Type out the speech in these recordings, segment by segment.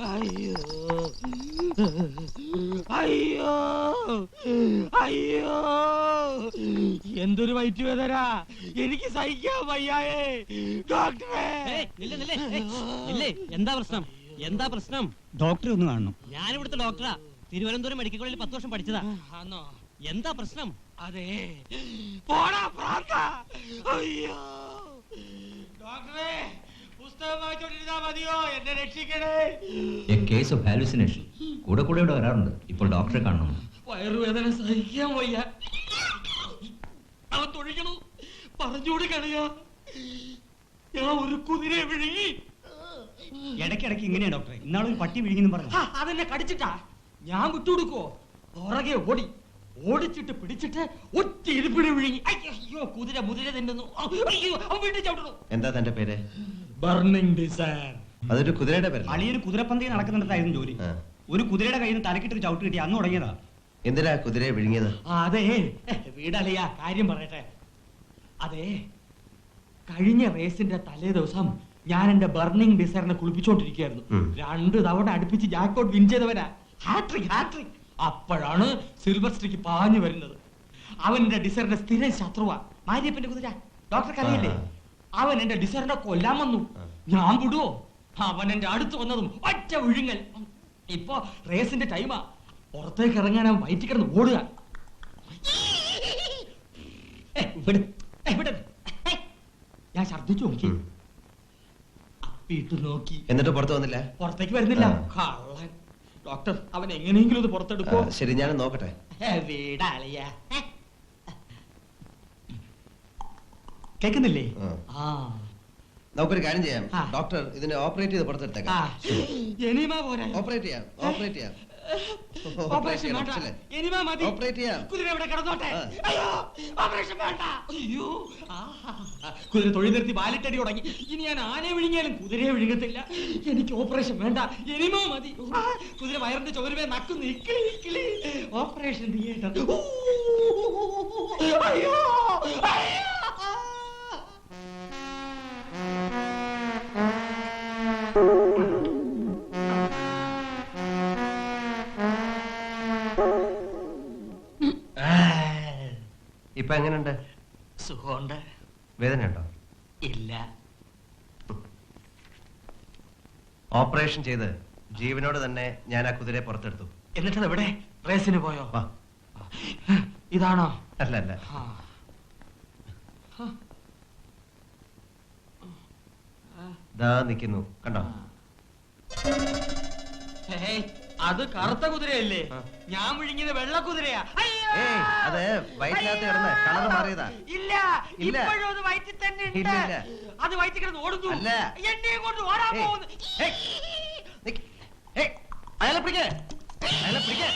അയ്യോ. അയ്യോ. അയ്യോ. എന്തൊരു വയറ്റ് വേദന എനിക്ക് സഹിക്കാൻ വയ്യായേ. ഡോക്ടറെ. എന്താ പ്രശ്നം? എന്താ പ്രശ്നം? ഡോക്ടറെ ഒന്ന് കാണണം. ഞാൻ ഇവിടുത്തെ ഡോക്ടറാ. തിരുവനന്തപുരം മെഡിക്കൽ കോളേജിൽ പത്ത് വർഷം പഠിച്ചതാ. ആണോ എന്താ പ്രശ്നം? അതെ. പോടാ പ്രാന്ത അയ്യോ. ഡോക്ടറെ. കേസ് ഓഫ് ഹാലുസിനേഷൻ കൂടെ കൂടെ ഇവിടെ വരാറുണ്ട്. ഇപ്പോൾ ഡോക്ടറെ കാണണം. വയറുവേദന സഹിക്കാൻ വയ്യ. അവൻ തൊഴിക്കണു പറഞ്ഞുകൂടി കളിയ. ഞാൻ ഒരു കുതിരയെ വിഴുങ്ങി. ഇടയ്ക്കിടയ്ക്ക് ഇങ്ങനെയാ ഡോക്ടറെ ഇന്നാളൊരു പട്ടി വിഴുങ്ങിന്ന് പറഞ്ഞു. ആ, അതെന്നെ കടിച്ചിട്ടാ. ഞാൻ വിട്ടുകൊടുക്കോ പുറകെ ഓടി. ഓടിച്ചിട്ട് പിടിച്ചിട്ട് ഒറ്റ ഇരിപ്പിടി വിഴുങ്ങി. അയ്യോ കുതിര മുതിര തിന്നുന്നു. അയ്യോ അവൻ വീട്ടിൽ ചവിട്ടണു എന്താ തന്റെ പേര്? ബർണിംഗ് അതൊരു കുതിരയുടെ പേര് അളിയൊരു കുതിരപ്പന്തയിൽ നടക്കുന്നിടത്തായിരുന്നു ജോലി. ഒരു കുതിരയുടെ കയ്യിൽ നിന്ന് തലക്കിട്ടൊരു ചവിട്ട് കിട്ടി അന്ന് തുടങ്ങിയതാ എന്തിനാ കുതിരയെ വിഴുങ്ങിയത്? അതെ. വീടളിയാ കാര്യം പറയട്ടെ. അതെ കഴിഞ്ഞ റേസിന്റെ തലേ ദിവസം ഞാൻ എന്റെ ബർണിംഗ് ഡിസൈറിനെ കുളിപ്പിച്ചോണ്ടിരിക്കുകയായിരുന്നു. ഉം. രണ്ട് തവണ അടുപ്പിച്ച് ജാക്കോട്ട് വിൻ ചെയ്തവരാ ഹാട്രിക് ഹാട്രിക് അപ്പോഴാണ് സിൽവർ സ്ട്രിക്ക് പാഞ്ഞു വരുന്നത്. അവൻ എന്റെ ഡിസൈറിന്റെ സ്ഥിരം ശത്രുവാ മാരിയപ്പന്റെ കുതിര. ഡോക്ടർ അറിയില്ലേ. അവൻ എന്റെ ഡിസറിനെ കൊല്ലാൻ വന്നു. ഞാൻ വിടുവോ? അവൻ എന്റെ അടുത്ത് വന്നതും ഒറ്റ ഒഴുങ്ങൽ ഇപ്പൊ റേസിന്റെ ടൈമാ പുറത്തേക്ക് ഇറങ്ങാൻ അവൻ വയറ്റി കിടന്ന് ഓടുക. ഞാൻ ശർദ്ദിച്ചു നോക്കി. വീട്ടിൽ അപ്പിട്ട് നോക്കി. എന്നിട്ട് പുറത്ത് വന്നില്ല? പുറത്തേക്ക് വരുന്നില്ല. കള്ളൻ. ഡോക്ടർ അവൻ എങ്ങനെയെങ്കിലും ഇത് പുറത്തെടുക്കോ. ശരി ഞാൻ നോക്കട്ടെ. വീടാളിയ. കേക്കുന്നില്ലേ? ആ. നമുക്കൊരു കാര്യം ചെയ്യാം. ആ. ഡോക്ടർ ഇതിനെ ഓപ്പറേറ്റ് ചെയ്ത് ആ. പുറത്തെടുത്തേക്കാം എനിമ പോരാ. ഓപ്പറേറ്റ് ചെയ്യാം. ഓപ്പറേറ്റ് ചെയ്യാം. ഓപ്പറേഷൻ വേണ്ട? എനിമ മതി. ഓപ്പറേറ്റ് ചെയ്യാം. കുതിര ഇവിടെ കിടന്നോട്ടെ? ആ. അയ്യോ ഓപ്പറേഷൻ വേണ്ട. അയ്യോ. കുതിര തൊഴിൽ നിർത്തി ബാലിട്ടടി തുടങ്ങി. ഇനി ഞാൻ ആനയെ വിഴുങ്ങിയാലും കുതിരയെ വിഴുങ്ങത്തില്ല. എനിക്ക് ഓപ്പറേഷൻ വേണ്ട. എനിമോ മതി. ആ, കുതിര വയറിന്റെ ചോരുവേ നക്കുന്നു. ഇക്കിളി ഇക്കിളി. Operation theatre. അയ്യോ അയ്യോ. ഇപ്പൊ എങ്ങനെയുണ്ട് സുഖമുണ്ട്. വേദനയുണ്ടോ? ഇല്ല. ഓപ്പറേഷൻ ചെയ്ത് ജീവനോട് തന്നെ ഞാൻ ആ കുതിരയെ പുറത്തെടുത്തു. എന്നിട്ട് എവിടെ റേസിന് പോയോ? വാ. ഇതാണോ? അല്ല അല്ല. ആ. ദാ നിൽക്കുന്നു കണ്ടോ? ഹേയ്, അത് കറുത്ത കുതിരയല്ലേ? ആ. ഞാൻ വിഴുങ്ങിയത് വെള്ള കുതിരയാ! ഏയ്, അത് വയറ്റിനകത്ത് കിടന്ന് കളറ് മാറിയതാ. ഇല്ല ഇല്ല. ഇപ്പോഴും അത് വയറ്റിൽ തന്നെ ഉണ്ട് ഇല്ല. അത് വയറ്റിൽ കിടന്ന് ഓടുന്നു അല്ല. എന്നെ കൊണ്ട് ഓടാൻ ഏയ്, പോകുന്നു ഏയ്, നിക്ക്. ഏയ്, അയാളെ പിടിക്കേ അയാളെ പിടിക്കേ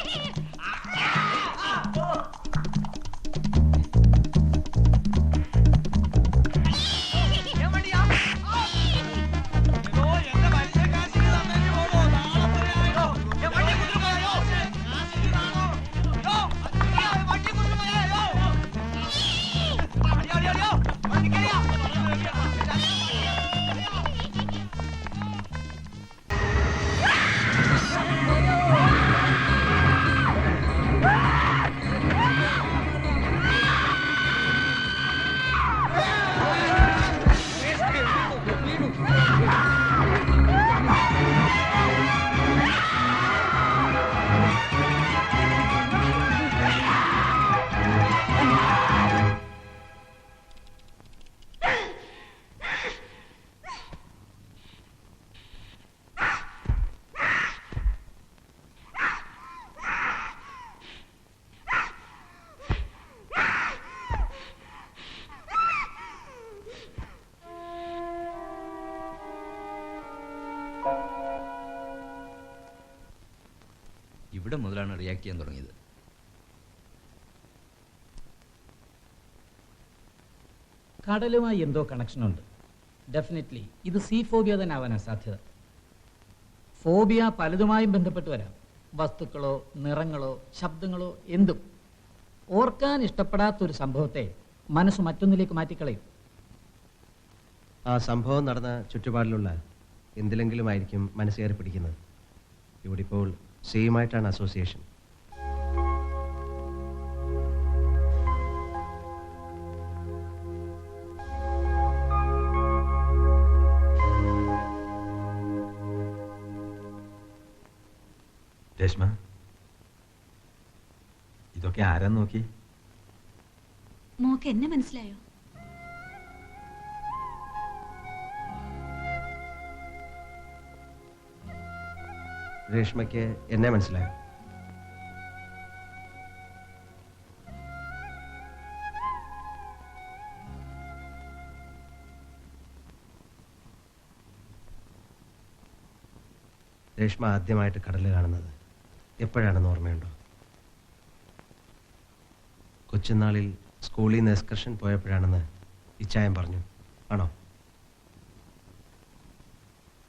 ഇവിടെ മുതലാണ് റിയാക്ട് ചെയ്യാൻ തുടങ്ങിയത്. കടലുമായി എന്തോ കണക്ഷൻ ഉണ്ട്. ഡെഫിനറ്റ്ലി ഇത് സീ ഫോബിയ തന്നെ ആവാനാണ് സാധ്യത. ഫോബിയ പലതുമായും ബന്ധപ്പെട്ട് വരാം. വസ്തുക്കളോ നിറങ്ങളോ ശബ്ദങ്ങളോ എന്തും. ഓർക്കാൻ ഇഷ്ടപ്പെടാത്തൊരു സംഭവത്തെ മനസ്സ് മറ്റൊന്നിലേക്ക് മാറ്റിക്കളയും. ആ സംഭവം നടന്ന ചുറ്റുപാടിലുള്ള എന്തിലെങ്കിലും ആയിരിക്കും മനസ്സ് കയറി പിടിക്കുന്നത് ഇവിടെ ഇപ്പോൾ സെയിമായിട്ടാണ് അസോസിയേഷൻ. രശ്മ ഇതൊക്കെ ആരാ നോക്കി? മോക്ക് എന്നെ മനസ്സിലായോ? രേഷ്മയ്ക്ക് എന്നെ മനസ്സിലായോ? രേഷ്മ ആദ്യമായിട്ട് കടൽ കാണുന്നത് എപ്പോഴാണെന്ന് ഓർമ്മയുണ്ടോ? കൊച്ചുനാളിൽ സ്കൂളിൽ നിന്ന് എക്സ്കർഷൻ പോയപ്പോഴാണെന്ന് ഇച്ചായൻ പറഞ്ഞു. ആണോ?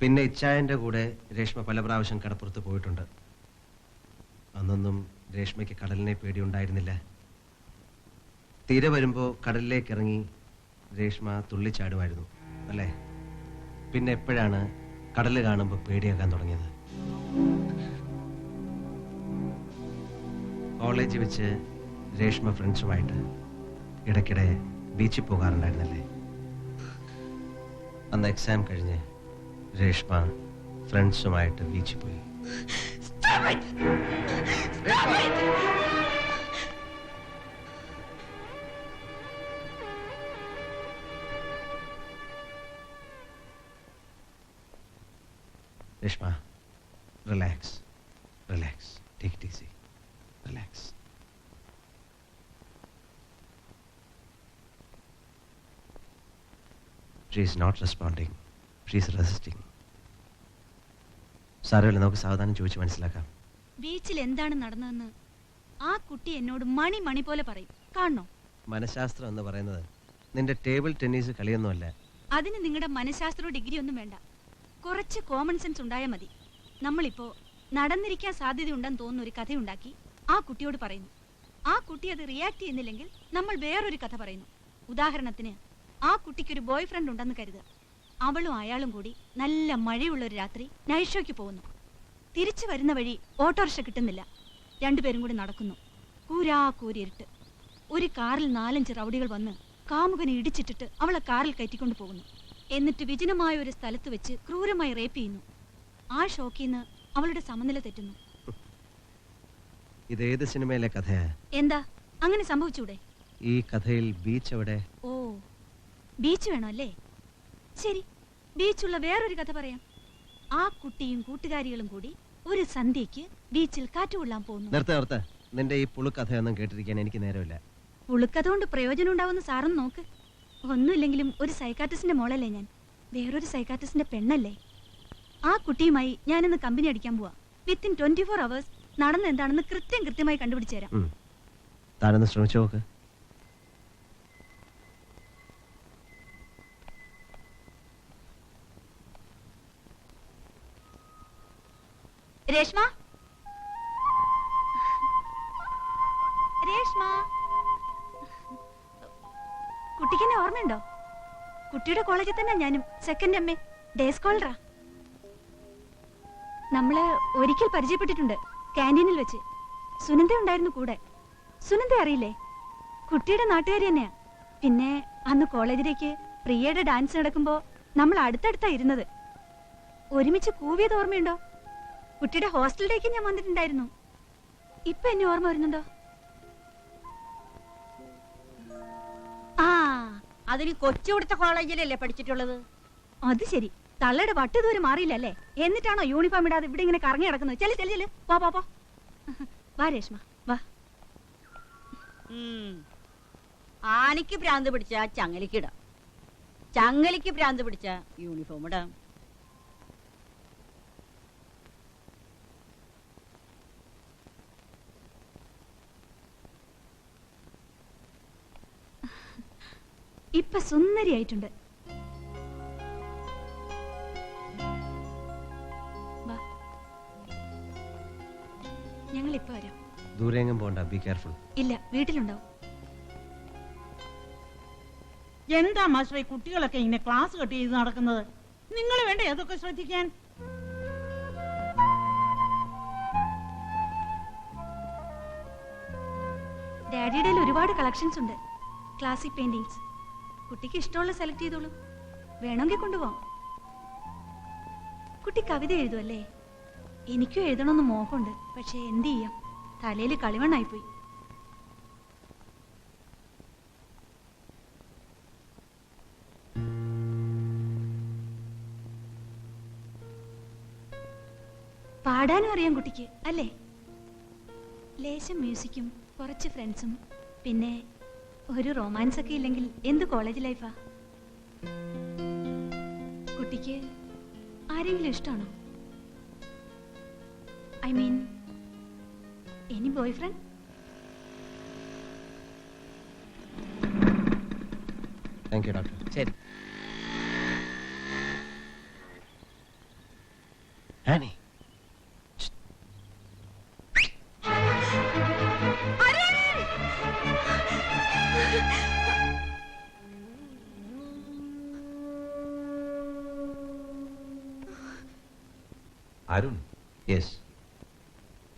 പിന്നെ ഇച്ചായന്റെ കൂടെ രേഷ്മ പല പ്രാവശ്യം കടപ്പുറത്ത് പോയിട്ടുണ്ട്. അന്നൊന്നും രേഷ്മയ്ക്ക് കടലിനെ പേടിയുണ്ടായിരുന്നില്ല. തീരെ വരുമ്പോൾ കടലിലേക്ക് ഇറങ്ങി രേഷ്മ തുള്ളിച്ചാടുമായിരുന്നു അല്ലേ? പിന്നെ എപ്പോഴാണ് കടൽ കാണുമ്പോൾ പേടിയാക്കാൻ തുടങ്ങിയത്? കോളേജിൽ വെച്ച് രേഷ്മ ഫ്രണ്ട്സുമായിട്ട് ഇടയ്ക്കിടെ ബീച്ചിൽ പോകാറുണ്ടായിരുന്നല്ലേ? അന്ന് എക്സാം കഴിഞ്ഞ് രേഷ്മ ഫ്രണ്ട്സുമായിട്ട് ബീച്ചിൽ പോയി Reshma relax relax take it easy relax she is not responding She is resisting സാരമില്ല നമുക്ക് സാവധാനം ചോദിച്ച് മനസ്സിലാക്കാം. ബീച്ചിൽ എന്താണ് നടന്നതെന്ന് ആ കുട്ടി എന്നോട് മണി മണി പോലെ പറയും. കാണണോ? മനഃശാസ്ത്രം എന്ന് പറയുന്നത് നിന്റെ ടേബിൾ ടെന്നീസ് കളിയൊന്നുമല്ല. അതിന് നിങ്ങളുടെ മനഃശാസ്ത്ര ഡിഗ്രി ഒന്നും വേണ്ട. കുറച്ച് കോമൺ സെൻസ് ഉണ്ടായാൽ മതി. നമ്മളിപ്പോ നടന്നിരിക്കാൻ സാധ്യതയുണ്ടെന്ന് തോന്നുന്ന ഒരു കഥയുണ്ടാക്കി ആ കുട്ടിയോട് പറയുന്നു. ആ കുട്ടി അത് റിയാക്ട് ചെയ്യുന്നില്ലെങ്കിൽ നമ്മൾ വേറൊരു കഥ പറയുന്നു. ഉദാഹരണത്തിന് ആ കുട്ടിക്ക് ഒരു ബോയ് ഫ്രണ്ട് ഉണ്ടെന്ന് കരുതുക. അവളും അയാളും കൂടി നല്ല മഴയുള്ള ഒരു രാത്രി നൈറ്റ് ഷോയ്ക്ക് പോകുന്നു. തിരിച്ചു വരുന്ന വഴി ഓട്ടോറിക്ഷ കിട്ടുന്നില്ല. രണ്ടുപേരും കൂടി നടക്കുന്നു. കൂരാ കൂരിരുട്ട് ഒരു കാറിൽ നാലഞ്ച് റൗഡികൾ വന്ന് കാമുകനെ ഇടിച്ചിട്ടിട്ട് അവളെ കാറിൽ കയറ്റിക്കൊണ്ട് പോകുന്നു. എന്നിട്ട് വിജനമായ ഒരു സ്ഥലത്ത് വെച്ച് ക്രൂരമായി റേപ്പ് ചെയ്യുന്നു. ആ ഷോക്കിൽ നിന്ന് അവളുടെ സമനില തെറ്റുന്നു. ഇത് ഏത് സിനിമയിലെ കഥയാ? എന്താ? അങ്ങനെ സംഭവിച്ചൂടെ? ഈ കഥയിൽ ബീച്ച് എവിടെ? ഓ ബീച്ച് വേണോ അല്ലേ? ശരി ബീച്ചുള്ള വേറൊരു കഥ പറയാം. ആ കുട്ടിയും കൂട്ടുകാരികളും കൂടി ഒരു സന്ധ്യക്ക് ബീച്ചിൽ കാറ്റുകൊള്ളാൻ പോകുന്നു. നിർത്ത നിർത്ത. നിന്റെ ഈ പുളുക്കഥയൊന്നും കേട്ടിരിക്കാൻ എനിക്ക് നേരമില്ല. പുളുക്കഥ കൊണ്ട് പ്രയോജനം ഉണ്ടാവുന്ന സാറൊന്ന് നോക്ക്. ഒന്നുമില്ലെങ്കിലും ഒരു സൈക്കാട്രിസ്റ്റിന്റെ മോളല്ലേ ഞാൻ. വേറൊരു സൈക്കാട്രിസ്റ്റിന്റെ പെണ്ണല്ലേ. ആ കുട്ടിയുമായി ഞാനിന്ന് കമ്പനി അടിക്കാൻ പോവാ. വിത്തിൻ ട്വന്റി ഫോർ അവേഴ്സ് നടന്നെന്താണെന്ന് കൃത്യം കൃത്യമായി കണ്ടുപിടിച്ചു തരാം. താനൊന്ന് ശ്രമിച്ചു നോക്ക്. രേഷ്മ? രേഷ്മ? കുട്ടിക്ക് എന്നെ ഓർമ്മയുണ്ടോ? കുട്ടിയുടെ കോളേജിൽ തന്നെ ഞാനും സെക്കൻഡ് എം എ ഡേ സ്കോളറാ നമ്മൾ ഒരിക്കൽ പരിചയപ്പെട്ടിട്ടുണ്ട് കാന്റീനിൽ വെച്ച്. സുനന്ദ ഉണ്ടായിരുന്നു കൂടെ. സുനന്ദ അറിയില്ലേ? കുട്ടിയുടെ നാട്ടുകാരി തന്നെയാ. പിന്നെ അന്ന് കോളേജിലേക്ക് പ്രിയയുടെ ഡാൻസ് നടക്കുമ്പോ നമ്മൾ അടുത്തടുത്താ ഇരുന്നത്. ഒരുമിച്ച് കൂവിയത് ഓർമ്മയുണ്ടോ? കുട്ടിയുടെ ഹോസ്റ്റലിലേക്ക് ഞാൻ വന്നിട്ടുണ്ടായിരുന്നു. ഇപ്പൊ എന്നെ ഓർമ്മ വരുന്നുണ്ടോ? ആ അതിന് കൊച്ചുകൊടുത്ത കോളേജിലല്ലേ പഠിച്ചിട്ടുള്ളത്? അത് ശരി. തള്ളയുടെ വട്ട് മാറിയില്ലല്ലേ എന്നിട്ടാണോ യൂണിഫോം ഇടാതെ ഇവിടെ ഇങ്ങനെ കറങ്ങി നടക്കുന്നത്? ചെല്ലു ചെല്ലു ചെല്ലു. പോ പോ പോ. വാ രേഷ്മ. വാ. ആനയ്ക്ക് ഭ്രാന്ത് പിടിച്ച ചങ്ങലിക്കിടാം ചങ്ങലിക്ക് ഭ്രാന്ത് പിടിച്ച യൂണിഫോം ഇടാം. ഇപ്പൊ സുന്ദരിയായിട്ടുണ്ട്. ഞങ്ങൾ ഇപ്പൊ വരാം. ദൂരെങ്ങും പോണ്ട ബി കെയർഫുൾ ഇല്ല വീട്ടിലുണ്ടാവും. എന്താ മാസ്റ്റർ ഈ കുട്ടികളൊക്കെ ഇങ്ങനെ ക്ലാസ് കട്ട് ചെയ്ത് നടക്കുന്നത്? നിങ്ങൾ വേണ്ട ഏതൊക്കെ ശ്രദ്ധിക്കാൻ? ഡാഡിയുടെ ഒരുപാട് കളക്ഷൻസ് ഉണ്ട്. ക്ലാസിക് പെയിന്റിങ്സ് കുട്ടിക്ക് ഇഷ്ടമുള്ള സെലക്ട് ചെയ്തോളൂ. വേണമെങ്കിൽ കൊണ്ടുപോകാം കുട്ടി കവിത എഴുതുമല്ലേ എനിക്കും എഴുതണമെന്ന് മോഹമുണ്ട്. പക്ഷേ എന്ത് ചെയ്യാം? തലയിൽ കളിമണ്ണായിപ്പോയി. പാടാനും അറിയാം കുട്ടിക്ക് അല്ലേ? ലേശം മ്യൂസിക്കും കുറച്ച് ഫ്രണ്ട്സും പിന്നെ ഒരു റൊമാൻസ് ഒക്കെ ഇല്ലെങ്കിൽ എന്ത് കോളേജ് ലൈഫാ കുട്ടിക്ക് ആരെങ്കിലും ഇഷ്ടമാണോ I mean any boyfriend thank you doctor ശരി.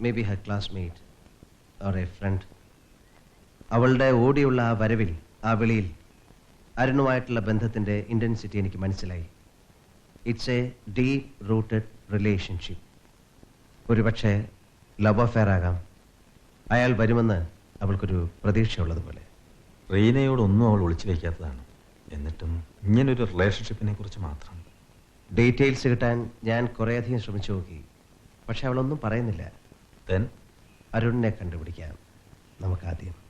Maybe her classmate or a friend അവളുടെ ഓടിയുള്ള ആ വരവിൽ ആ വിളിയിൽ അരുണുമായിട്ടുള്ള ബന്ധത്തിന്റെ ഇന്റൻസിറ്റി എനിക്ക് മനസ്സിലായി. It's a deep rooted relationship ഒരുപക്ഷെ ലവ് അഫെയർ ആകാം. അയാൾ വരുമെന്ന് അവൾക്കൊരു പ്രതീക്ഷയുള്ളതുപോലെ. റീനയോടൊന്നും അവൾ ഒളിച്ചു വയ്ക്കാത്തതാണ്. എന്നിട്ടും ഇങ്ങനൊരു റിലേഷൻഷിപ്പിനെ കുറിച്ച് മാത്രം. ഡീറ്റെയിൽസ് കിട്ടാൻ ഞാൻ കുറേയധികം ശ്രമിച്ചു നോക്കി. പക്ഷെ അവളൊന്നും പറയുന്നില്ല. ദെൻ അരുണിനെ കണ്ടുപിടിക്കാം. നമുക്കാദ്യം